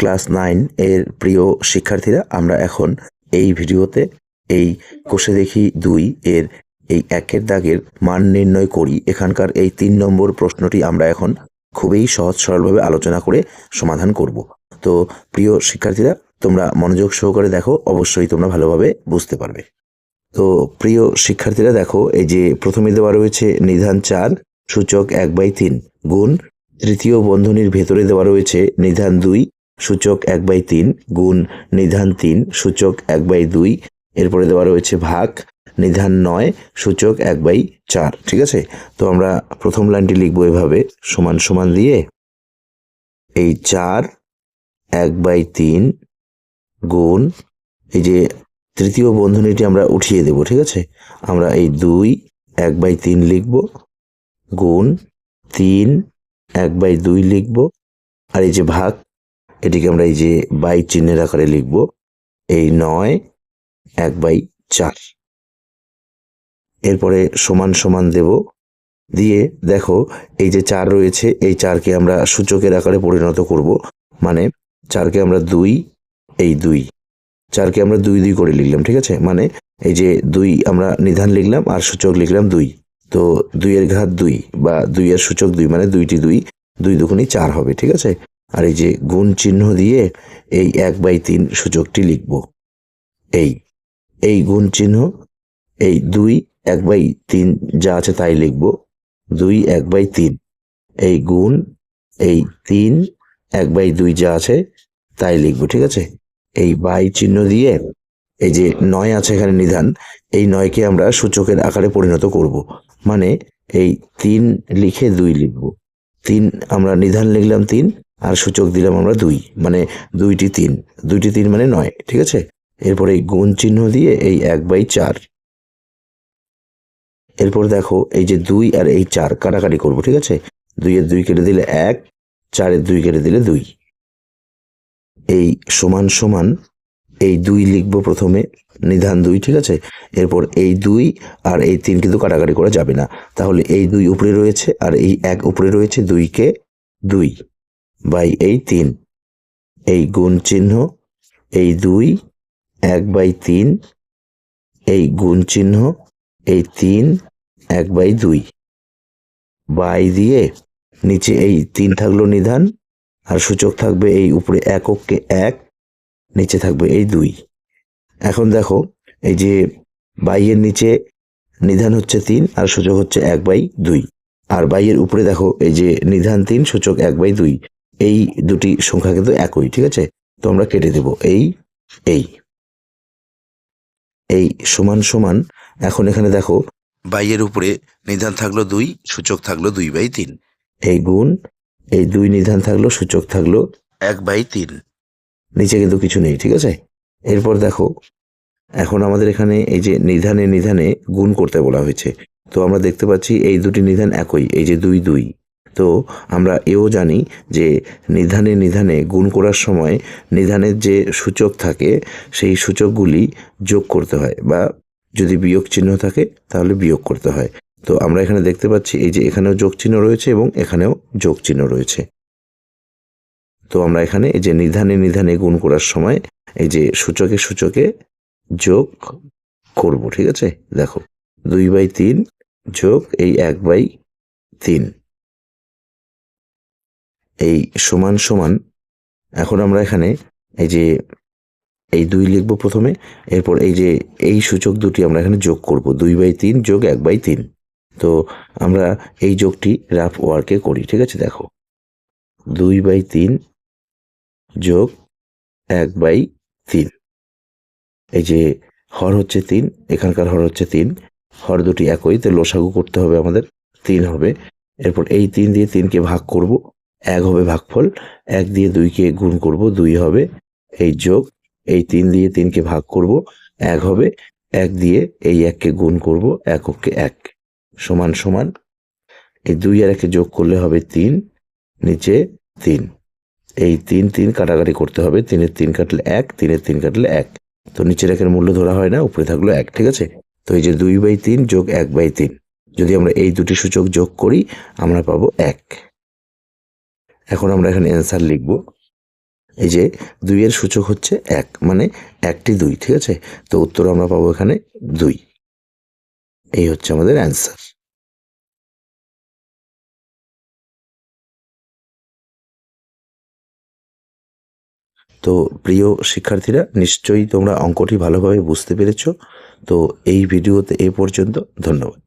Class nine এর প্রিয় শিক্ষার্থীরা, আমরা এখন এই ভিডিওতে এই কোষে দেখি দুই এর এই একের দাগের মান নির্ণয় করি। এখানকার এই তিন নম্বর প্রশ্নটি আমরা এখন খুবই সহজ সরলভাবে আলোচনা করে সমাধান করব। তো প্রিয় শিক্ষার্থীরা, তোমরা মনোযোগ সহকারে দেখো, অবশ্যই তোমরা ভালোভাবে বুঝতে পারবে। তো প্রিয় শিক্ষার্থীরা, দেখো, এই যে প্রথমে দেওয়া রয়েছে নিধান চার, সূচক এক বাই তিন, গুণ তৃতীয় বন্ধনীর ভেতরে দেওয়া রয়েছে নিধান দুই সূচক এক বাই তিন গুণ নিধান তিন সূচক এক বাই দুই। এরপরে দেওয়া রয়েছে ভাগ, নিধান নয় সূচক এক বাই চার, ঠিক আছে? তো আমরা প্রথম লাইনটি লিখব এভাবে, সমান সমান দিয়ে। এই চার এক বাই তিন গুণ এই যে তৃতীয় বন্ধনীটি আমরা উঠিয়ে দেব, ঠিক আছে? আমরা এই দুই এক বাই তিন লিখব গুণ তিন এক বাই দুই লিখব। আর এই যে ভাগ এটিকে আমরা এই যে বাই চিহ্নের আকারে লিখব, এই নয়, এক বাই চার। এরপরে সমান সমান দেব, দিয়ে দেখো এই যে চার রয়েছে, এই চারকে আমরা সূচকের আকারে পরিণত করব মানে চারকে আমরা দুই, এই দুই। চারকে আমরা দুই দুই করে লিখলাম, ঠিক আছে? মানে এই যে দুই আমরা নিধান লিখলাম আর সূচক লিখলাম দুই। তো দুইয়ের ঘাত দুই বা দুইয়ের সূচক দুই মানে দুইটি দুই দুই দুগুণই চার হবে, ঠিক আছে? আর এই যে গুণ চিহ্ন দিয়ে এই এক বাই তিন সূচকটি লিখব। এই এই গুণ চিহ্ন, এই দুই এক বাই তিন যা আছে তাই লিখব। দুই এক বাই তিন, এই গুণ, এই তিন এক বাই দুই যা আছে তাই লিখব, ঠিক আছে? এই বাই চিহ্ন দিয়ে এই যে নয় আছে এখানে নিধান, এই নয়কে আমরা সূচকের আকারে পরিণত করব। মানে এই তিন লিখে দুই লিখব। তিন, আমরা নিধান লিখলাম তিন আর সূচক দিলাম আমরা দুই মানে দুইটি তিন। দুইটি তিন মানে নয়, ঠিক আছে? এরপরে এই গুণ চিহ্ন দিয়ে এই এক বাই চার। এরপর দেখো এই যে দুই আর এই চার কাটাকাটি করব, ঠিক আছে? দুইয়ের দুই কেটে দিলে এক, চারের দুই কেটে দিলে দুই। এই সমান সমান এই দুই লিখব প্রথমে, নিধান দুই, ঠিক আছে? এরপর এই দুই আর এই তিন কিন্তু কাটাকাটি করা যাবে না। তাহলে এই দুই উপরে রয়েছে আর এই এক উপরে রয়েছে দুইকে দুই। বাই এই তিন, এই গুণ চিহ্ন, এই দুই, এক বাই তিন, এই গুণ চিহ্ন, এই তিন, এক বাই দুই। বাই দিয়ে নিচে এই তিন থাকল নিধান, আর সূচক থাকবে এই উপরে এককে এক, নিচে থাকবে এই দুই। এখন দেখো, এই যে বাইয়ের নিচে নিধান হচ্ছে তিন, আর সূচক হচ্ছে এক বাই দুই। আর বাইয়ের উপরে দেখো, এই যে নিধান তিন, সূচক এক বাই দুই। এই দুটি সংখ্যা কিন্তু একই ঠিক আছে? তো আমরা কেটে দেব এই এই। এই সমান সমান এখন এখানে দেখো বাইয়ের উপরে নিধান থাকল দুই সূচক থাকল দুই বাই তিন। এই গুণ এই দুই নিধান থাকল সূচক থাকল এক বাই তিন। নিচে কিন্তু কিছু নেই ঠিক আছে? এরপর দেখো এখন আমাদের এখানে এই যে নিধানে নিধানে গুণ করতে বলা হয়েছে। তো আমরা দেখতে পাচ্ছি এই দুটি নিধান একই এই যে দুই দুই। তো আমরা এও জানি যে নিধানে নিধানে গুণ করার সময় নিধানের যে সূচক থাকে, সেই সূচকগুলি যোগ করতে হয় বা যদি বিয়োগ চিহ্ন থাকে, তাহলে বিয়োগ করতে হয়। তো আমরা এখানে দেখতে পাচ্ছি এই যে এখানেও যোগ চিহ্ন রয়েছে এবং এখানেও যোগ চিহ্ন রয়েছে। তো আমরা এখানে এই যে নিধানে নিধানে গুণ করার সময় এই যে সূচকে সূচকে যোগ করব, ঠিক আছে? দেখো, দুই বাই তিন যোগ এই এক বাই তিন। এই সমান সমান, এখন আমরা এখানে এই যে, এই দুই লিখব প্রথমে, এরপর এই যে, এই সূচক দুটি আমরা এখানে যোগ করব, দুই বাই তিন যোগ এক বাই তিন। তো আমরা এই যোগটি রাফ ওয়ার্কে করি, ঠিক আছে? দেখো, দুই বাই তিন যোগ এক বাই তিন। এই যে, হর হচ্ছে তিন, এখানকার হর হচ্ছে তিন, হর দুটি একই, তো লসাগু করতে হবে আমাদের, তিন হবে। এরপর এই তিন দিয়ে তিনকে ভাগ করব এক হবে ভাগফল, এক দিয়ে দুইকে গুণ করব, দুই হবে এই যোগ, এই তিন দিয়ে তিনকে ভাগ করব, এক হবে এক দিয়ে এই এককে গুণ করব, এককে এক, সমান সমান। এই দুই আর একে যোগ করলে হবে তিন, নিচে তিন। এই তিন তিন কাটাকাটি করতে হবে তিনের তিন কাটলে এক তিনের তিন কাটলে এক। তো নিচের একের মূল্য ধরা হয় না, উপরে থাকল এক, ঠিক আছে? তো এই যে দুই বাই তিন যোগ এক বাই তিন, যদি আমরা এই দুটি সূচক যোগ করি, আমরা পাবো এক। এখন আমরা এখানে অ্যান্সার লিখব। এই যে দুইয়ের সূচক হচ্ছে এক মানে একটি দুই, ঠিক আছে? তো উত্তর আমরা পাবো এখানে দুই। এই হচ্ছে আমাদের অ্যান্সার তো প্রিয় শিক্ষার্থীরা, নিশ্চয়ই তোমরা অঙ্কটি ভালোভাবে বুঝতে পেরেছ। তো এই ভিডিওতে এ পর্যন্ত, ধন্যবাদ।